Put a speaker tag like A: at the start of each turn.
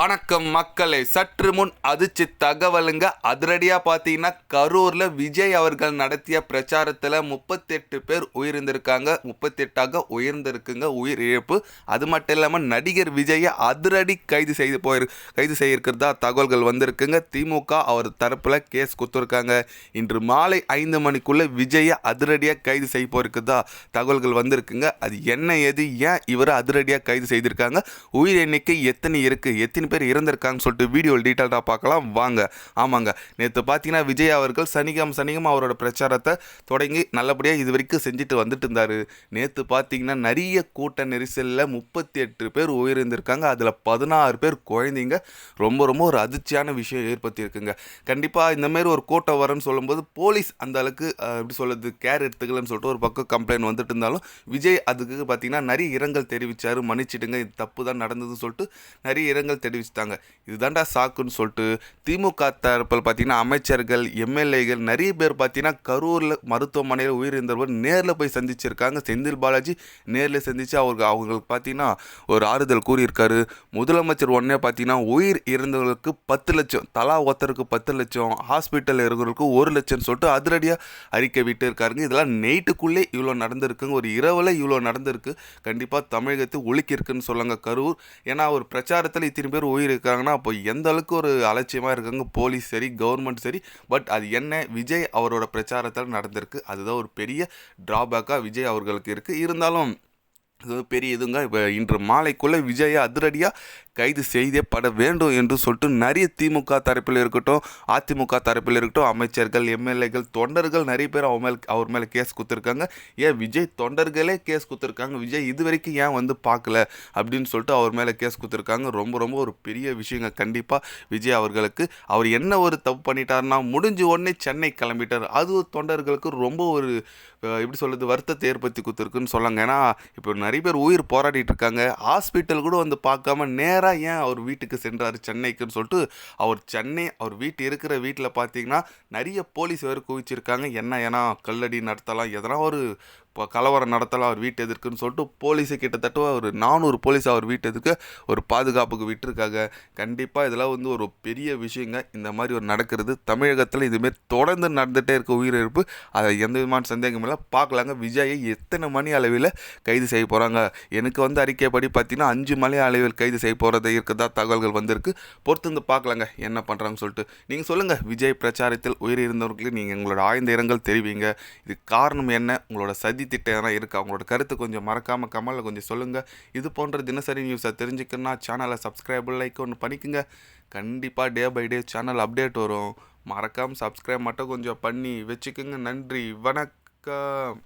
A: வணக்கம் மக்களை சற்று முன் அதிர்ச்சி தகவலுங்க. அதிரடியாக பார்த்தீங்கன்னா கரூரில் விஜய் அவர்கள் நடத்திய பிரச்சாரத்தில் முப்பத்தெட்டு பேர் உயிரிழந்திருக்காங்க முப்பத்தெட்டாக உயர்ந்திருக்குங்க உயிர் இழப்பு. அது மட்டும் இல்லாமல் நடிகர் விஜயை அதிரடி கைது செய்து போயிரு கைது செய்யிருக்கிறதா தகவல்கள் வந்திருக்குங்க. திமுக அவர் தரப்பில் கேஸ் கொடுத்துருக்காங்க இன்று மாலை ஐந்து மணிக்குள்ளே விஜயை அதிரடியாக கைது செய்ய போயிருக்குதா தகவல்கள் வந்திருக்குங்க. அது என்ன எது ஏன் இவரை அதிரடியாக கைது செய்திருக்காங்க? உயிர் எண்ணிக்கை எத்தனை இருக்குது எத்தனை பேர் இறந்திருக்காங்கன்னு சொல்லிட்டு வீடியோ டீட்டெயில்டாக பார்க்கலாம். வாங்க. ஆமாங்க. நேற்று பார்த்தீங்கன்னா விஜய் அவர்கள் சனிகம் சனிகம் அவரோட பிரச்சாரத்தை தொடங்கி நல்லபடியாக இது வரைக்கும் செஞ்சுட்டு வந்துட்டு இருந்தார். நேற்று பார்த்தீங்கன்னா நிறைய கூட்ட நெரிசலில் முப்பத்தி எட்டு பேர் உயிரிழந்திருக்காங்க. அதில் பதினாறு பேர் குழந்தைங்க. ரொம்ப ரொம்ப ஒரு அதிர்ச்சியான விஷயம் ஏற்படுத்தியிருக்குங்க கண்டிப்பாக இந்தமாரி ஒரு கூட்டம் வரும்னு சொல்லும்போது போலீஸ் அந்த அளவுக்கு எப்படி சொல்கிறது கேர் எடுத்துக்கலன்னு சொல்லிட்டு ஒரு பக்கம் கம்ப்ளைண்ட் வந்துட்டு இருந்தாலும் விஜய் அதுக்கு பார்த்தீங்கன்னா நிறைய இரங்கல் தெரிவித்தார் மன்னிச்சிடுங்க இது தப்பு தான் நடந்ததுன்னு சொல்லிட்டு நிறைய இரங்கல் தெரிவிச்சிட்டாங்க இதுதான்டா சாக்குன்னு சொல்லிட்டு திமுக தரப்பில் பார்த்தீங்கன்னா அமைச்சர்கள் எம்எல்ஏகள் நிறைய பேர் பார்த்தீங்கன்னா கரூரில் மருத்துவமனையில் உயிரிழந்தவர் நேரில் போய் சந்திச்சிருக்காங்க. செந்தில் பாலாஜி நேரில் சந்தித்து அவருக்கு அவங்களுக்கு பார்த்தீங்கன்னா ஒரு ஆறுதல் கூறியிருக்காரு. முதலமைச்சர் உடனே பார்த்தீங்கன்னா உயிர் இறந்தவர்களுக்கு பத்து லட்சம் தலா ஒருத்தருக்கு பத்து லட்சம் ஹாஸ்பிட்டலில் இருக்கிறவங்களுக்கு ஒரு லட்சம்னு சொல்லிட்டு அதிரடியாக அறிக்கை விட்டு இருக்காருங்க இதெல்லாம் நைட்டுக்குள்ளே இவ்வளோ நடந்திருக்குங்க. ஒரு இரவில் இவ்வளோ நடந்திருக்கு. கண்டிப்பாக தமிழகத்தை ஒழுக்கியிருக்குன்னு சொல்லுங்க கரூர். ஏன்னா ஒரு பிரச்சாரத்தில் இத்தனை பேர் உயிர் இருக்காங்கன்னா அப்போ எந்த அளவுக்கு ஒரு அலட்சியமாக இருக்காங்க போலீஸ் சரி கவர்மெண்ட் சரி பட் அது என்ன விஜய் அவரோட பிரச்சாரத்தில் நடந்திருக்கு அதுதான் ஒரு பெரிய ட்ராபேக்காக விஜய் அவர்களுக்கு இருக்குது இருந்தாலும் இது பெரிய இதுங்க. இப்போ இன்று மாலைக்குள்ளே விஜயை அதிரடியாக கைது செய்தே பட வேண்டும் என்று சொல்லிட்டு நிறைய திமுக தரப்பில் இருக்கட்டும் அதிமுக தரப்பில் இருக்கட்டும் அமைச்சர்கள் எம்எல்ஏகள் தொண்டர்கள் நிறைய பேர் அவர் மேல் அவர் மேலே கேஸ் கொடுத்துருக்காங்க ஏன் விஜய் தொண்டர்களே கேஸ் கொடுத்துருக்காங்க விஜய் இது வரைக்கும் ஏன் வந்து பார்க்கல? அப்படின்னு சொல்லிட்டு அவர் மேலே கேஸ் கொடுத்துருக்காங்க ரொம்ப ரொம்ப ஒரு பெரிய விஷயங்க. கண்டிப்பாக விஜய் அவர்களுக்கு அவர் என்ன ஒரு தப்பு பண்ணிட்டாருன்னா முடிஞ்ச உடனே சென்னை கிளம்பிட்டார். அது தொண்டர்களுக்கு ரொம்ப ஒரு எப்படி சொல்கிறது வருத்தத்தை ஏற்படுத்தி கொடுத்துருக்குன்னு சொல்லாங்க ஏன்னா இப்போ நிறைய நிறைய பேர் உயிர் போராடிட்டு இருக்காங்க ஹாஸ்பிட்டல் கூட வந்து பார்க்காம நேராக ஏன் அவர் வீட்டுக்கு சென்றார் சென்னைக்குன்னு சொல்லிட்டு அவர் சென்னை அவர் வீட்டு இருக்கிற வீட்டில் பார்த்தீங்கன்னா நிறைய போலீஸ் வேறு குவிச்சிருக்காங்க. என்ன ஏன்னா கல்லடி நடத்தலாம் எதனா ஒரு இப்போ கலவரம் நடத்தலாம் அவர் வீட்டு எதிர்க்குன்னு சொல்லிட்டு போலீஸு கிட்டத்தட்ட ஒரு நானூறு போலீஸ் அவர் வீட்டு எதிர்க்க ஒரு பாதுகாப்புக்கு விட்டுருக்காங்க. கண்டிப்பாக இதெல்லாம் வந்து ஒரு பெரிய விஷயங்க. இந்த மாதிரி ஒரு நடக்கிறது தமிழகத்தில் இதுமாரி தொடர்ந்து நடந்துகிட்டே இருக்க உயிரிழப்பு. அதை எந்த விதமான சந்தேகம் இல்லை. பார்க்கலாங்க. விஜயை எத்தனை மணி அளவில் கைது செய்ய போகிறாங்க எனக்கு வந்து அறிக்கைப்படி பார்த்தீங்கன்னா அஞ்சு மணி அளவில் கைது செய்ய போகிறத இருக்கிறதா தகவல்கள் வந்திருக்கு. பொறுத்து வந்து பார்க்கலாங்க. என்ன பண்ணுறாங்கன்னு சொல்லிட்டு. நீங்கள் சொல்லுங்கள் விஜய் பிரச்சாரத்தில் உயிரிழந்தவர்களுக்கு நீங்கள் உங்களோட ஆழ்ந்த இரங்கல் தெரிவிங்க. இது காரணம் என்ன? உங்களோட சதி திட்டம் எதனா இருக்கா. அவங்களோட கருத்து கொஞ்சம் மறக்காமல் கமலில் கொஞ்சம் சொல்லுங்கள் இது போன்ற தினசரி நியூஸை தெரிஞ்சுக்கணுன்னா சேனலை சப்ஸ்கிரைப் லைக் ஒன்று பண்ணிக்கோங்க. கண்டிப்பாக day by day channel update வரும். மறக்காமல் சப்ஸ்கிரைப் மட்டும் கொஞ்சம் பண்ணி வச்சுக்கோங்க. நன்றி. வணக்கம்.